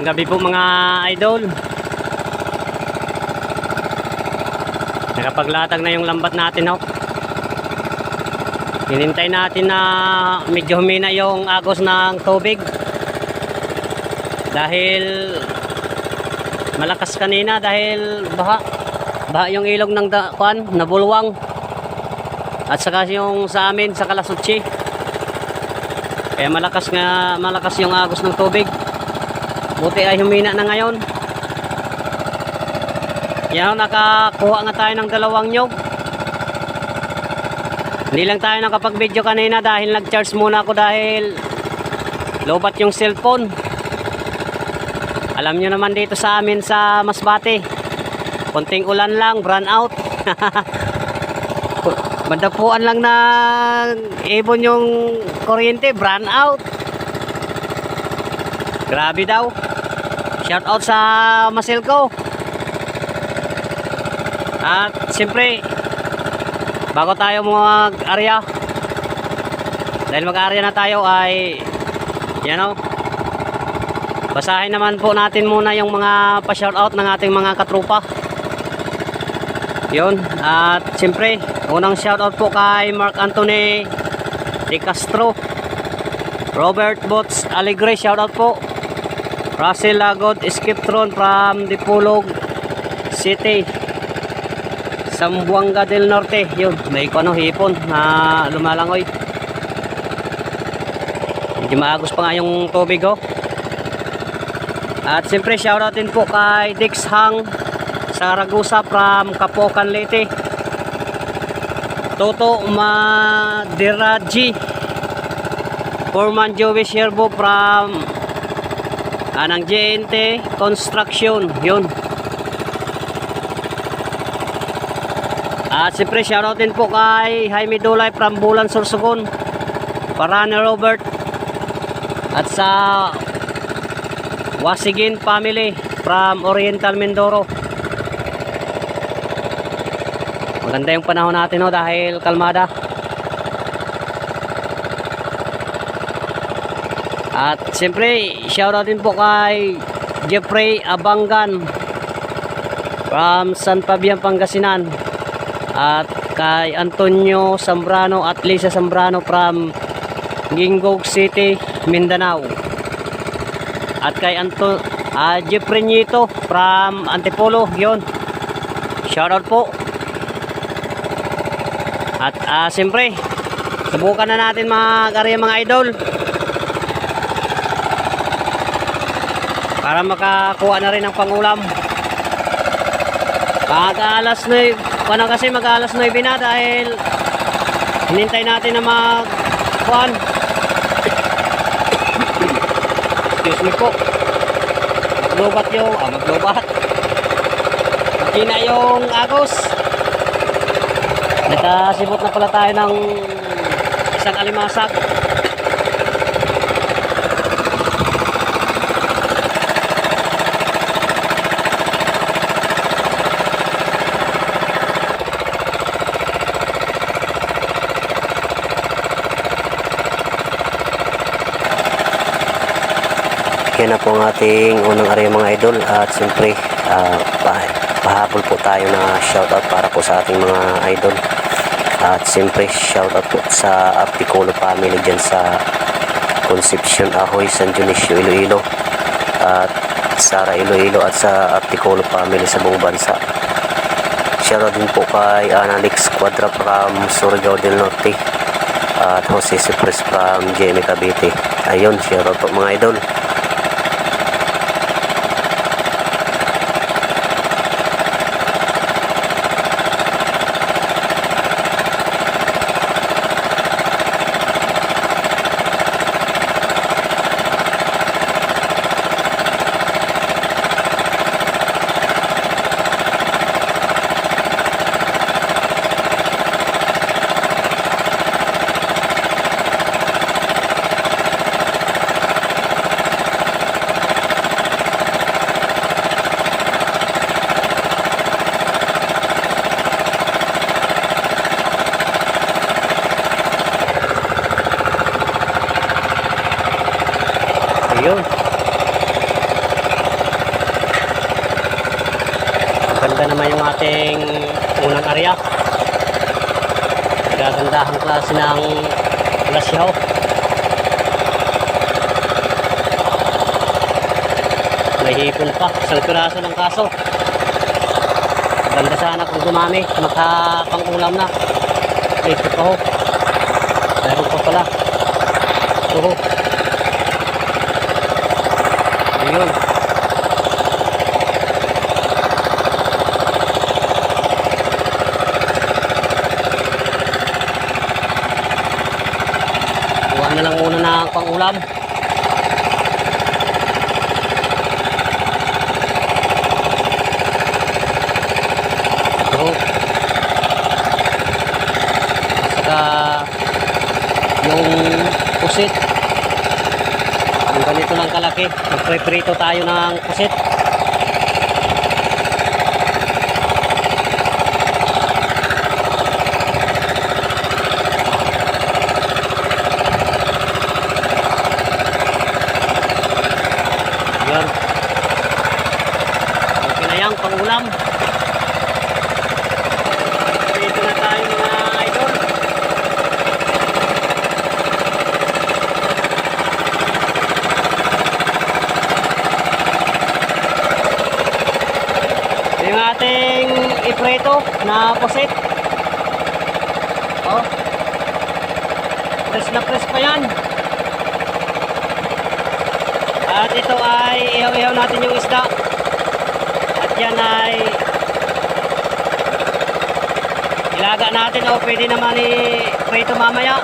Magandang gabi po mga idol. Nakapaglatag na yung lambat natin ho. Hinintay natin na medyo humina yung agos ng tubig. Dahil malakas kanina dahil baha. Baha yung ilog ng da, kwan, nabulwang. At saka yung sa amin sa Kalasutsi. Kaya malakas nga malakas yung agos ng tubig. Buti ay humina na ngayon. Yan, nakakuha nga tayo ng dalawang nyog. Hindi lang tayo nakapag-video kanina dahil nag-charge muna ako dahil lobat yung cellphone. Alam nyo naman dito sa amin sa Masbate. Konting ulan lang, brown out. Madapuan lang na ibon yung kuryente, brown out. Grabe daw. Shout out sa Masilco. At siyempre, bago tayo mag-area, dahil mag-area na tayo ay, yan o, basahin naman po natin muna yung mga pa-shout out ng ating mga katrupa. Yun, at siyempre, unang shout out po kay Mark Anthony De Castro, Robert Bots Alegre, shout out po. Russell Lagod Skiptron from Dipulog City. Sambuanga del Norte yun may ano hipon na lumalangoy. Medyo maagos pa nga yung tubig oh. At siyempre shoutout din po kay Dix Hang Saragusa from Kapokan Leyte. Toto Madiraji Foreman Joey Sherbo from Anang JNT Construction. Yun. At siyempre shoutout din po kay Jaime Dulay from Bulan Sorsogon. Parane Robert. At sa Wasigin family from Oriental Mindoro. Maganda yung panahon natin no, dahil kalmada. At siyempre, shoutout din po kay Jeffrey Abangan from San Fabian, Pangasinan. At kay Antonio Zambrano at Lisa Zambrano from Gingog City, Mindanao. At kay Anto ah, Jeffrey Nito from Antipolo, yon. Shoutout po. At ah, siyempre, subukan na natin mga karya mga idol. Para makakuha na rin ng pangulam. Pag alas 9 paano kasi mag alas 9 na dahil hinintay natin na mag kuhan. Excuse me po. Maglobat yung ah maglobat. Makina yung agos. Nakasibot na pala tayo ng isang alimasag na po ang ating unang area mga idol. At siyempre ah, pa- pahabol po tayo na shoutout para po sa ating mga idol. At siyempre shoutout po sa Apticulo family dyan sa Concepcion Ahoy, San Dionisio, Iloilo. At Sara Iloilo at sa Apticulo family sa buong bansa. Shoutout din po kay Analix Quadra from Surigao del Norte at Jose Cipres from JME Cavite. Ayun shoutout po mga idol Ayun. Maganda naman yung ating unang area. Gagandahang klase ng lasyaw. May hipon pa. Isang piraso ng kaso. Ganda sana kung dumami. Makapang-ulam na. Ito pa. Meron pa pala. Ito ho. Na lang muna ng pang-ulam. Ito. Saka yung pusit. Ang ganito lang kalaki. Magpreprito tayo ng pusit. Yan. Okay na yan, pangulam. Dito na tayo mga idol. Ito yung ating ipreto na pusit. Oh. Press na press pa yan. At ito ay ihaw-ihaw natin yung isda. At yan ay ilaga natin o pwede naman i-prito mamaya.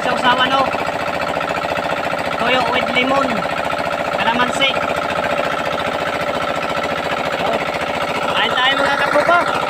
Yan ang ating sausawan, no? Toyo with limon. Kalamansi. Oh. Kain tayo mga kapuko.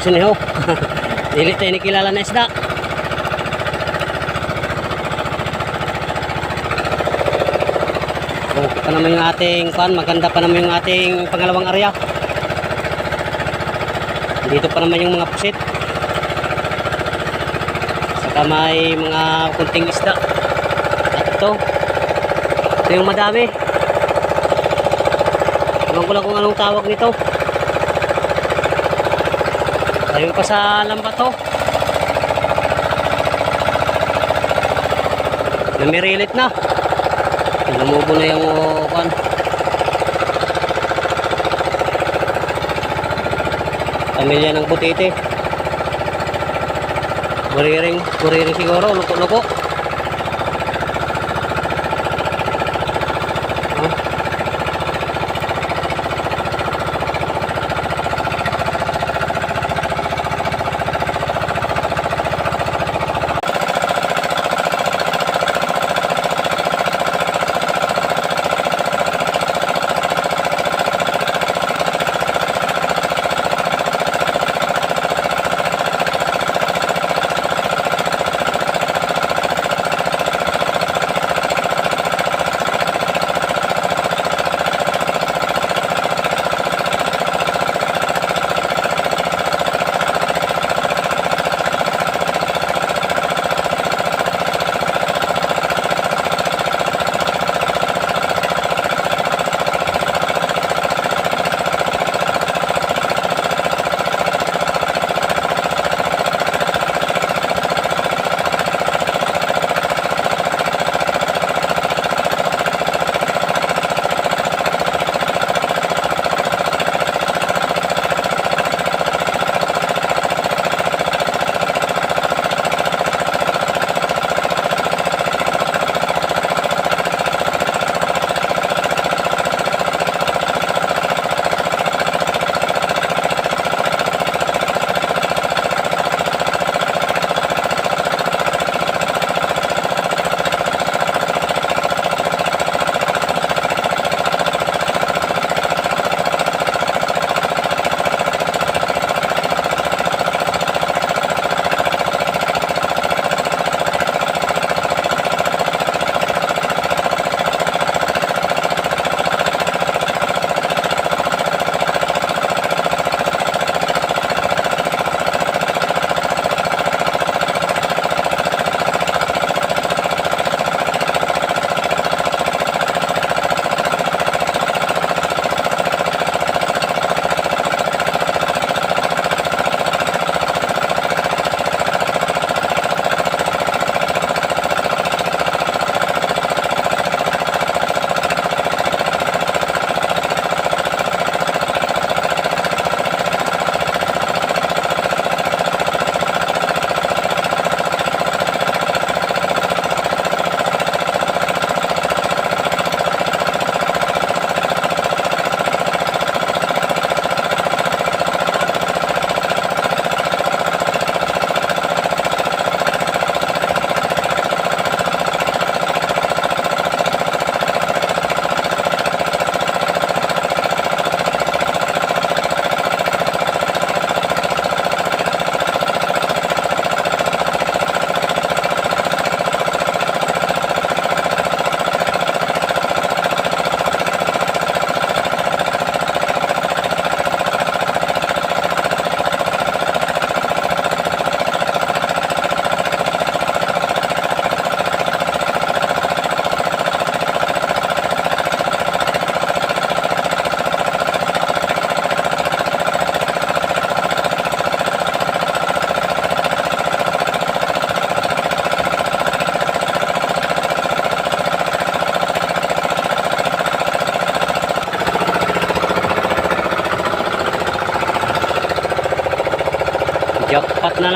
Tawag siniho? Dili tayo nikilala na isda. Okay pa naman yung ating pan, maganda pa naman yung ating pangalawang area. Dito pa naman yung mga pusit. Saka may mga kunting isda. At ito, ito yung madami. Ewan ko lang kung anong tawag nito. Ayun pa sa lambat to. Namirilit na. Lumubo na yung kan. Pamilya ng butite. Buriring, buriring siguro, luko-luko.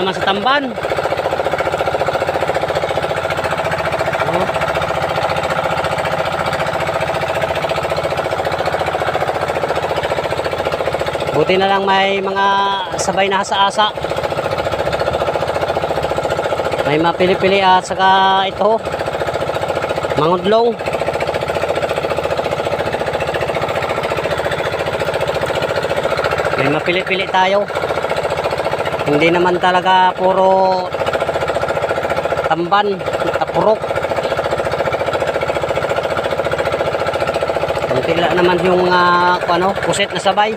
Naman sa tamban. Oh. Buti na lang may mga sabay na asa-asa. May mapili-pili at saka ito. Mangudlong. May mapili-pili tayo. Hindi naman talaga puro tamban, tapurok. Lang naman yung uh, ano, puset na sabay.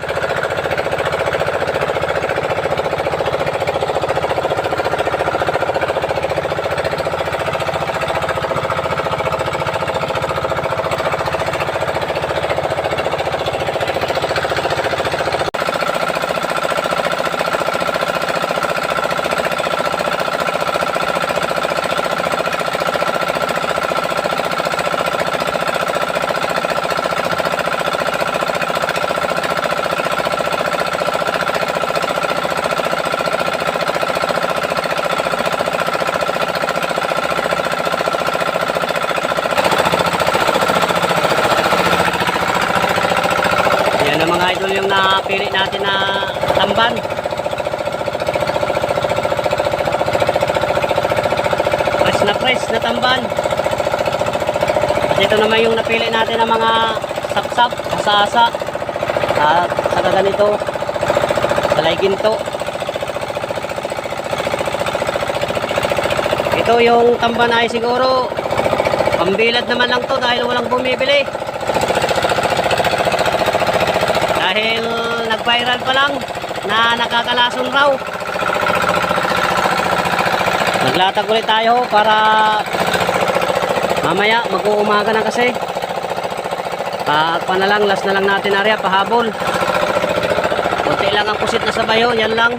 Yan ang mga idol yung napili natin na tamban. Press na press na tamban. Naman yung napili natin ng mga sapsap, asa-asa. At saka ganito, salay ginto. Ito yung tamban ay siguro pambilad naman lang to dahil walang bumibili. Dahil nag-viral pa lang na nakakalason raw. Naglatag ulit tayo para mamaya mag-uumaga na kasi. Pa, pa na lang, last na lang natin area, pahabol. Kunti lang ang pusit na sabayo, yan lang.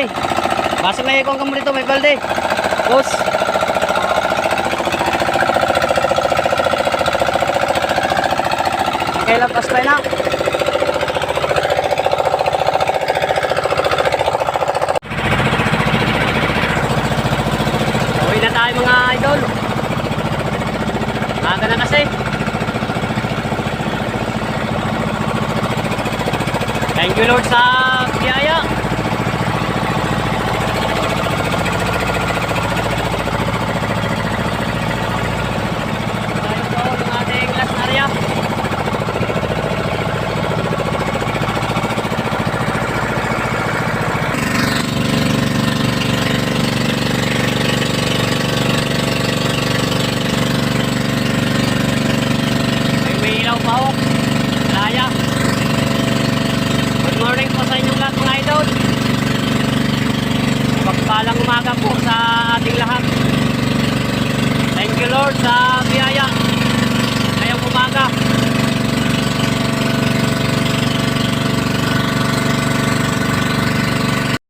Dagdagi. Basag na ikong kamo dito, may balde. Boss. Okay lang, paspay na. Uwi na tayo mga idol. Maga na kasi. Thank you Lord sa